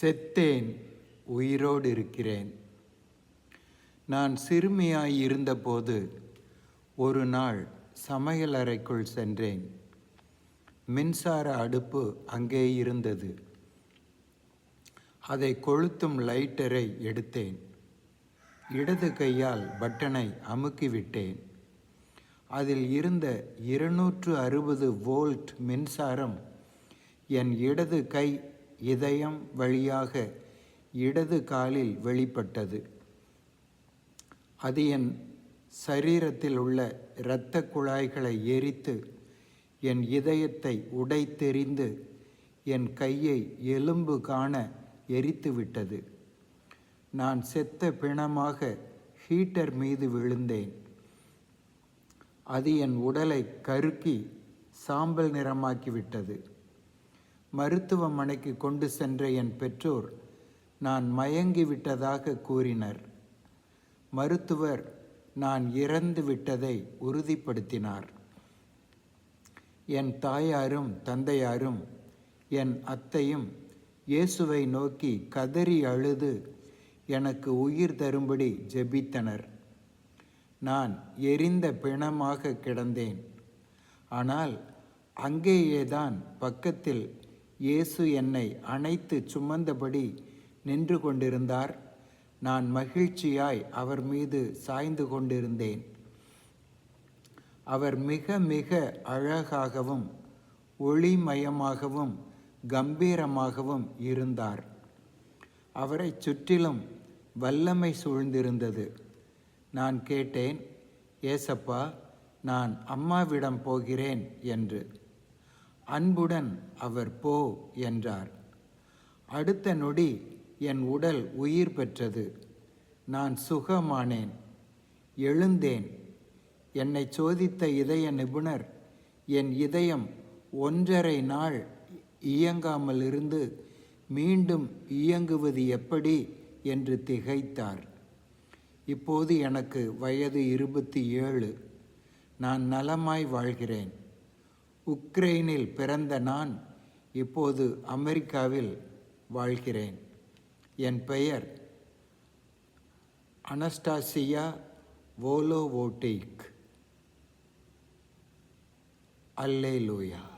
செத்தேன் உயிரோடு இருக்கிறேன். நான் சிறுமியாய் இருந்தபோது ஒரு நாள் சமையலறைக்குள் சென்றேன். மின்சார அடுப்பு அங்கே இருந்தது. அதை கொளுத்தும் லைட்டரை எடுத்தேன். இடது கையால் பட்டனை அமுக்கிவிட்டேன். அதில் இருந்த இருநூற்று அறுபது வோல்ட் மின்சாரம் என் இடது கை இதயம் வழியாக இடது காலில் வெளிப்பட்டது. அது என் சரீரத்தில் உள்ள இரத்த குழாய்களை எரித்து என் இதயத்தை உடைத்தெறிந்து என் கையை எலும்பு காண எரித்து விட்டது நான் செத்த பிணமாக ஹீட்டர் மீது விழுந்தேன். அது என் உடலை கருக்கி சாம்பல் நிறமாக்கிவிட்டது. மருத்துவமனைக்கு கொண்டு சென்ற என் பெற்றோர் நான் மயங்கி விட்டதாக கூறினர். மருத்துவர் நான் இறந்து விட்டதை உறுதிப்படுத்தினார். என் தாயாரும் தந்தையாரும் என் அத்தையும் இயேசுவை நோக்கி கதறி அழுது எனக்கு உயிர் தரும்படி ஜெபித்தனர். நான் எரிந்த பிணமாக கிடந்தேன். ஆனால் அங்கேயேதான் பக்கத்தில் இயேசு என்னை அணைத்து சுமந்தபடி நின்று கொண்டிருந்தார். நான் மகிழ்ச்சியாய் அவர் மீது சாய்ந்து கொண்டிருந்தேன். அவர் மிக மிக அழகாகவும் ஒளிமயமாகவும் கம்பீரமாகவும் இருந்தார். அவரை சுற்றிலும் வல்லமை சூழ்ந்திருந்தது. நான் கேட்டேன் ஏசப்பா நான் அம்மாவிடம் போகிறேன் என்று. அன்புடன் அவர் போ என்றார். அடுத்த நொடி என் உடல் உயிர் பெற்றது. நான் சுகமானேன். எழுந்தேன். என்னை சோதித்த இதய நிபுணர் என் இதயம் ஒன்றரை நாள் இயங்காமல் இருந்து மீண்டும் இயங்குவது எப்படி என்று திகைத்தார். இப்போது எனக்கு வயது இருபத்தி ஏழு. நான் நலமாய் வாழ்கிறேன். உக்ரைனில் பிறந்த நான் இப்போது அமெரிக்காவில் வாழ்கிறேன். என் பெயர் அனஸ்டாசியா வோலோவோட்டிக். அல்லேலூயா.